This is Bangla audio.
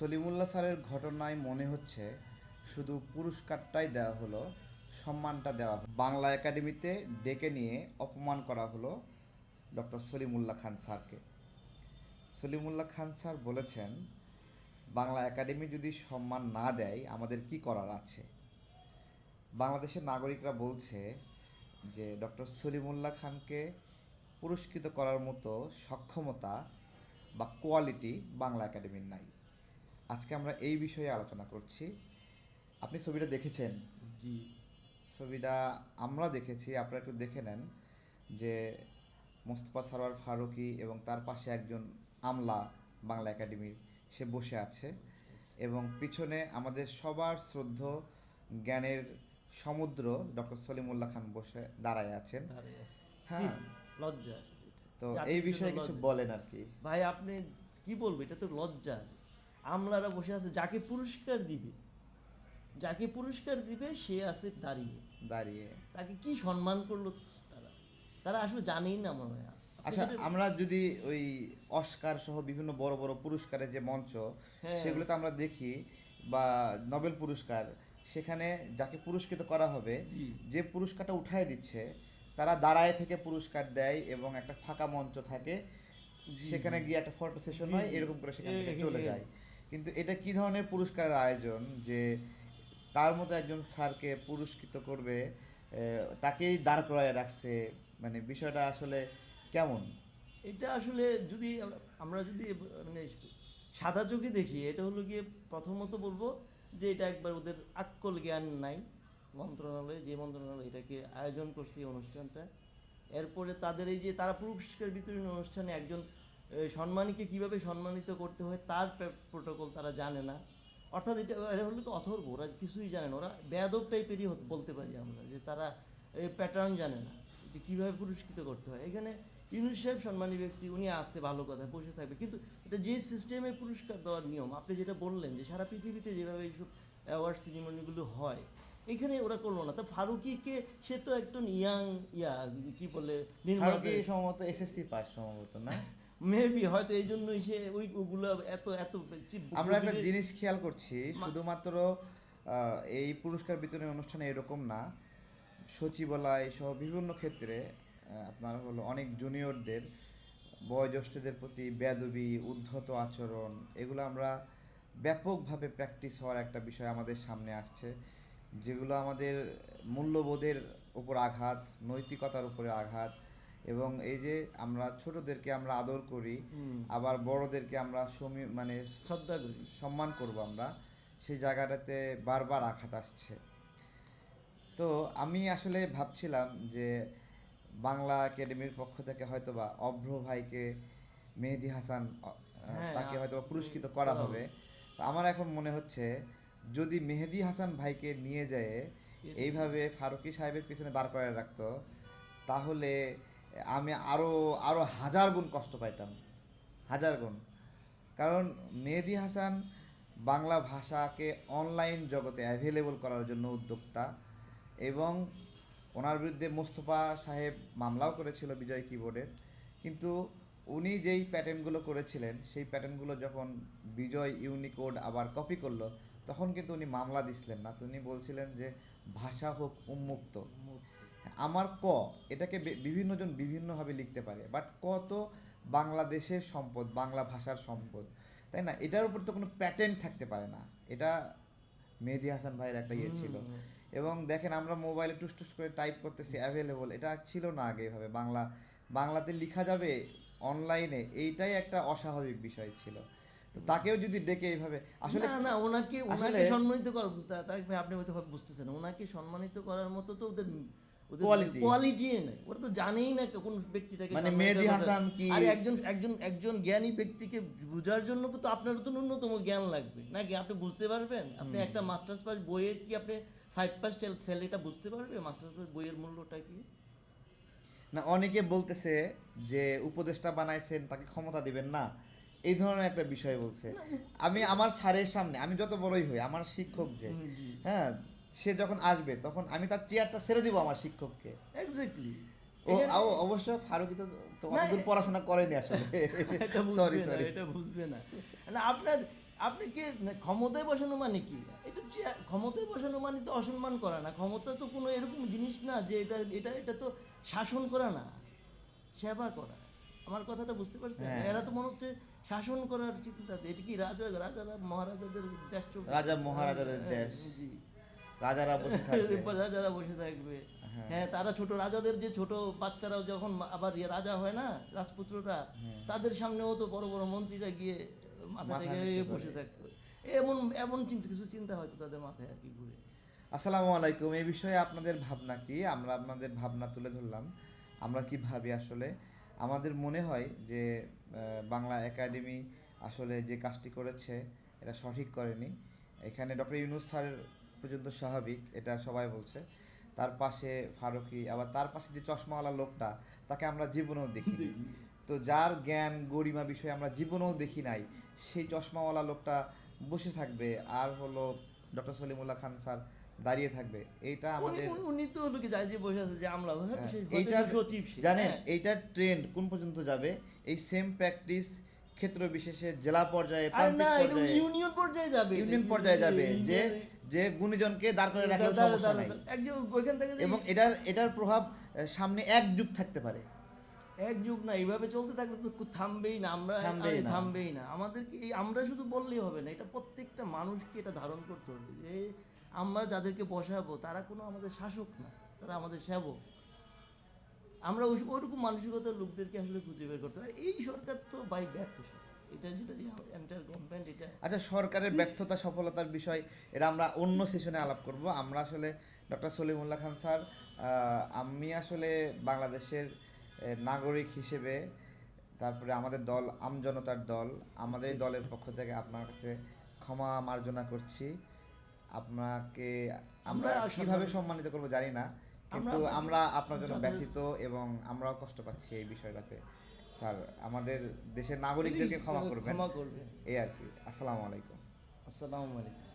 সলিমুল্লাহ স্যারের ঘটনায় মনে হচ্ছে শুধু পুরস্কারটাই দেওয়া হলো, সম্মানটা দেওয়া হলো। বাংলা একাডেমিতে ডেকে নিয়ে অপমান করা হলো ডক্টর সলিমুল্লাহ খান স্যারকে। সলিমুল্লাহ খান স্যার বলেছেন, বাংলা একাডেমি যদি সম্মান না দেয়, আমাদের কি করার আছে? বাংলাদেশের নাগরিকরা বলছে যে, ডক্টর সলিমুল্লাহ খানকে পুরস্কৃত করার মতো সক্ষমতা বা কোয়ালিটি বাংলা একাডেমির নাই। আজকে আমরা এই বিষয়ে আলোচনা করছি। আপনি ছবিটা দেখেছেন? জি। ছবিটা আমরা দেখেছি আপনারা একটু দেখে নেন যে মোস্তফা সারোয়ার ফারুকি এবং তার পাশে একজন আমলা বাংলা একাডেমির সে বসে আছে এবং পিছনে আমাদের সবার শ্রদ্ধ জ্ঞানের সমুদ্র ডক্টর সলিমুল্লাহ খান বসে দাঁড়ায় আছেন। হ্যাঁ। লজ্জা তো এই বিষয়ে কিছু বলেন আর কি। ভাই আপনি কি বলব? এটা তো লজ্জা আমলারা বসে আছে যাকে পুরস্কার দিবে যাকে পুরস্কার দিবে সে আছে দাঁড়িয়ে। দাঁড়িয়ে। তাকে কি সম্মান করল তারা? তারা আসলে জানেই না মনে হয়। আচ্ছা আমরা যদি ওই অস্কার সহ বিভিন্ন বড় বড় পুরস্কারের যে মঞ্চ হ্যাঁ। সেগুলোতে আমরা দেখি বা নোবেল পুরস্কার সেখানে যাকে পুরস্কৃত করা হবে। যে পুরস্কারটা উঠায় দিচ্ছে তারা দাঁড়ায় থেকে পুরস্কার দেয় এবং একটা ফাঁকা মঞ্চ থাকে সেখানে গিয়ে একটা ফটো সেশন হয় এরকম করে সেখান থেকে চলে যায়। কিন্তু এটা কি ধরনের পুরস্কারের আয়োজন যে তার মতো একজন স্যারকে পুরস্কৃত করবে তাকেই দাঁড় করায় রাখছে? মানে বিষয়টা আসলে কেমন? এটা আসলে যদি আমরা যদি মানে সাদা চোখে দেখি, এটা হলো গিয়ে প্রথমত বলব যে এটা একবার ওদের আক্কল জ্ঞান নাই। মন্ত্রণালয়ে, যে মন্ত্রণালয় এটাকে আয়োজন করছে এই অনুষ্ঠানটা। এরপরে তাদের এই যে তারা পুরস্কার বিতরণী অনুষ্ঠানে একজন সম্মানীকে কীভাবে সম্মানিত করতে হয় তার প্রোটোকল তারা জানে না। অর্থাৎ এটা এরা হলো কি অথর্ব, ওরা কিছুই জানে না। ওরা বেয়াদব টাইপেরই বলতে পারি আমরা যে তারা এই প্যাটার্ন জানে না যে কীভাবে পুরস্কৃত করতে হয়। এখানে ইউনুস সাহেব সম্মানী ব্যক্তি, উনি আসছে ভালো কথা, বসে থাকবে। কিন্তু এটা যে সিস্টেমে পুরস্কার দেওয়ার নিয়ম, আপনি যেটা বললেন যে সারা পৃথিবীতে যেভাবে এইসব অ্যাওয়ার্ড সিরিমনিগুলো হয়, এখানে ওরা করল না। তা ফারুকিকে, সে তো একজন ইয়াং ইয়া, কি বলে সম্ভবত এসএসসি পাস সম্ভবত, না? মেবি হয়তো এই জন্যই সে ওই ওগুলো এত এত আমরা একটা জিনিস খেয়াল করছি শুধুমাত্র এই পুরস্কার বিতরণী অনুষ্ঠানে এরকম না। সচিবালয় সহ বিভিন্ন ক্ষেত্রে আপনার হলো অনেক জুনিয়রদের বয়োজ্যেষ্ঠদের প্রতি বেদবি উদ্ধত আচরণ এগুলো আমরা ব্যাপকভাবে প্র্যাকটিস হওয়ার একটা বিষয় আমাদের সামনে আসছে যেগুলো আমাদের মূল্যবোধের উপর আঘাত নৈতিকতার উপরে আঘাত এবং এই যে আমরা ছোটদেরকে আমরা আদর করি আবার বড়দেরকে আমরা সমী মানে শ্রদ্ধা করি। সম্মান করব আমরা সেই জায়গাটাতে বারবার আঘাত আসছে। তো আমি আসলে ভাবছিলাম যে বাংলা একাডেমির পক্ষ থেকে হয়তোবা অভ্র ভাইকে মেহেদি হাসান হ্যাঁ, তাকে হয়তো পুরস্কৃত করা হবে। হবে। তো আমার এখন মনে হচ্ছে যদি মেহেদি হাসান ভাইকে নিয়ে যায় এইভাবে ফারুকি সাহেবের পিছনে দাঁড় করায় রাখতো তাহলে আমি আরও আরও হাজার গুণ কষ্ট পাইতাম। হাজার গুণ। কারণ মেহেদি হাসান বাংলা ভাষাকে অনলাইন জগতে অ্যাভেলেবল করার জন্য উদ্যোক্তা এবং ওনার বিরুদ্ধে মোস্তফা সাহেব মামলাও করেছিল বিজয় কিবোর্ডের কিন্তু উনি যেই প্যাটার্নগুলো করেছিলেন, সেই প্যাটার্নগুলো যখন বিজয় ইউনিকোড আবার কপি করল, তখন কিন্তু উনি মামলা দিছিলেন না। তো উনি বলছিলেন যে, ভাষা হোক উন্মুক্ত। আমার ক এটাকে বিভিন্নজন বিভিন্নভাবে লিখতে পারে। বাট ক তো বাংলাদেশের সম্পদ বাংলা ভাষার সম্পদ তাই না? এটার উপর তো কোনো প্যাটার্ন থাকতে পারে না। এটা মেহেদি হাসান ভাইয়ের একটা ইয়ে ছিল। এবং দেখেন আমরা মোবাইলে টুস টুস করে টাইপ করতেছি অ্যাভেলেবল এটা ছিল না আগে এভাবে। বাংলা বাংলাতে লেখা যাবে অনলাইনে এইটাই একটা অস্বাভাবিক বিষয় ছিল। তো তাকেও যদি ডেকে এইভাবে আসলে না না ওনাকে ওনাকে সম্মানিত কর তা- তারেক ভাই আপনি হয়তো বুঝতেছেন। ওনাকে সম্মানিত করার মতো তো ওদের ওদের কোয়ালিটি নেই। ওরা তো জানেই না কোন ব্যক্তিটাকে মানে সম্মানিত হাসান কি- আর একজন একজন একজন জ্ঞানী ব্যক্তিকে বোঝার জন্য তো আপনার তো ন্যূনতম জ্ঞান লাগবে। নাকি আপনি বুঝতে পারবেন? আপনি একটা মাস্টার্স পাস বইয়ের কি আপনি ফাইভ পাস স্যালারিটা বুঝতে পারবে? মাস্টার্স পাস বইয়ের মূল্যটা কি? না অনেকে বলতেছে যে উপদেষ্টা বানাইছেন তাকে ক্ষমতা দিবেন না। এই ধরনের একটা বিষয় বলছে। আমি আমার স্যারের সামনে আমি যত বড়ই হই আমার শিক্ষক যে হ্যাঁ সে যখন আসবে তখন আমি তার চেয়ারটা ছেড়ে দিব আমার শিক্ষককে। এক্স্যাক্টলি ও অবশ্য ফারুকি তো অতদূর পড়াশোনা করেনি আসলে। সরি সরি এটা বুঝবে না। না আপনার আপনি কি ক্ষমতায় বসানো মানে কি? এটা ক্ষমতায় বসানো মানে তো অসম্মান করা না। ক্ষমতা তো কোনো এরকম জিনিস না যে এটা এটা এটা তো শাসন করা না সেবা করা। আমার কথাটা বুঝতে পারছেন? হ্যাঁ। এরা তো মনে হচ্ছে শাসন করার চিন্তা। এটা কি রাজা রাজারা মহারাজাদের দেশ? রাজা মহারাজাদের হ্যাঁ, দেশ। জি। রাজারা বসে থাকবে। রাজারা বসে থাকবে। হ্যাঁ। হ্যাঁ তারা ছোট রাজাদের যে ছোট বাচ্চারাও যখন আবার ইয়ে রাজা হয় না রাজপুত্ররা তাদের সামনেও তো বড় বড় মন্ত্রীরা গিয়ে মাথা থেকে বসে থাকতো। এমন এমন কিছু চিন্তা হয়তো তাদের মাথায় আর কি ঘুরে। আসসালামু আলাইকুম। এই বিষয়ে আপনাদের ভাবনা কি? আমরা আপনাদের ভাবনা তুলে ধরলাম। আমরা কি ভাবি আসলে? আমাদের মনে হয় যে বাংলা একাডেমি আসলে যে কাজটি করেছে এটা সঠিক করেনি। এখানে ডক্টর ইউনুস স্যার পর্যন্ত স্বাভাবিক এটা সবাই বলছে। তার পাশে ফারুকি আবার তার পাশে যে চশমাওয়ালা লোকটা তাকে আমরা জীবনেও দেখিনি। তো যার জ্ঞান গরিমা বিষয়ে আমরা জীবনেও দেখি নাই সেই চশমাওয়ালা লোকটা বসে থাকবে আর হলো ডক্টর সলিমুল্লাহ খান স্যার দাঁড়িয়ে থাকবে। এইটা আমাদের উনি- তো হলো কি যাই যে বসে আছে যে আমরা হ্যাঁ, হয়তো এইটার সচিব জানেন হ্যাঁ। এইটার ট্রেন্ড কোন পর্যন্ত যাবে? এই সেম প্র্যাকটিস ক্ষেত্র বিশেষে জেলা পর্যায়ে ইউনিয়ন পর্যায়ে যাবে। ইউনিয়ন পর্যায়ে যাবে যে যে গুণীজনকে দাঁড় করে দাঁড়া- সমস্যা নাই। একজন ওইখান থেকে এবং এটার এটার প্রভাব সামনে এক যুগ থাকতে পারে। এক যুগ না এইভাবে চলতে থাকলে তো থামবেই না আমরা থামবেই না। আমাদেরকে এই আমরা শুধু বললেই হবে না এটা প্রত্যেকটা মানুষকে এটা ধারণ করতে হবে যে আমরা যাদেরকে বসাবো তারা কোনো আমাদের শাসক না তারা আমাদের সেবক। আমরা ওই ওইরকম মানসিকতার লোকদেরকে আসলে খুঁজে বের করতে হবে। এই সরকার তো বাই ব্যর্থ সরকার। এটা যেটা এন্টার গভর্নমেন্ট এটা। আচ্ছা সরকারের ব্যর্থতা সফলতার বিষয় এটা আমরা অন্য সেশনে আলাপ করব। আমরা আসলে ডক্টর সলিমুল্লাহ খান স্যার আমি আসলে বাংলাদেশের নাগরিক হিসেবে তারপরে আমাদের দল আমজনতার দল আমাদের দলের পক্ষ থেকে আপনার কাছে ক্ষমা মার্জনা করছি। আপনাকে আমরা আমরা কীভাবে সম্মানিত করব জানি না কিন্তু আমরা আপনার জন্য ব্যথিত এবং আমরাও কষ্ট পাচ্ছি এই বিষয়টাতে। স্যার আমাদের দেশের নাগরিকদেরকে ক্ষমা করবেন। ক্ষমা করবেন। এই আর কি। আসসালামু আলাইকুম। আসসালামু আলাইকুম।